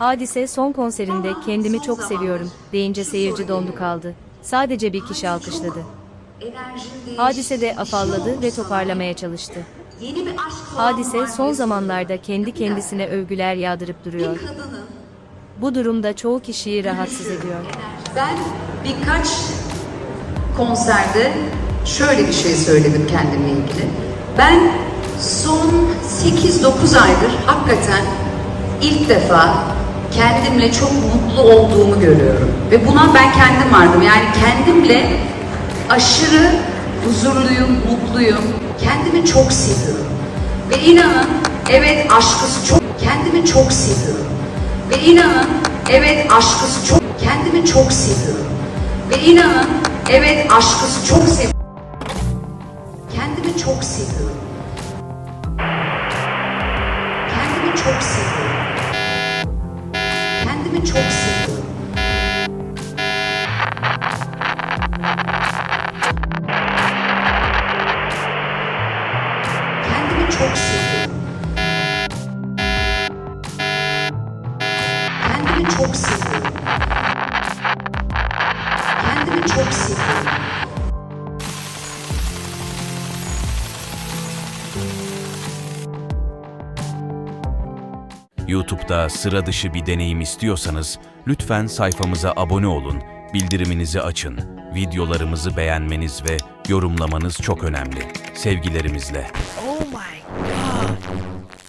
Hadise son konserinde kendimi çok seviyorum deyince seyirci dondu kaldı. Sadece bir kişi alkışladı. Hadise de afalladı ve toparlamaya çalıştı. Hadise son zamanlarda kendi kendisine övgüler yağdırıp duruyor. Bu durumda çoğu kişiyi rahatsız ediyor. Ben birkaç konserde şöyle bir şey söyledim kendimle ilgili. Ben son 8-9 aydır hakikaten ilk defa kendimle çok mutlu olduğumu görüyorum. Ve buna ben kendim vardım. Yani kendimle aşırı huzurluyum, mutluyum. Kendimi çok seviyorum. Ve inanın evet aşkısı çok kendimi çok seviyorum. Ve inanın evet aşkısı çok kendimi çok seviyorum. Ve inanın evet aşkısı çok seviyorum. Kendimi çok seviyorum. Kendimi çok seviyorum. Çok seviyorum. Kendimi çok seviyorum. Kendimi çok seviyorum. Kendimi çok seviyorum. YouTube'da sıra dışı bir deneyim istiyorsanız lütfen sayfamıza abone olun, bildiriminizi açın. Videolarımızı beğenmeniz ve yorumlamanız çok önemli. Sevgilerimizle. Oh my God.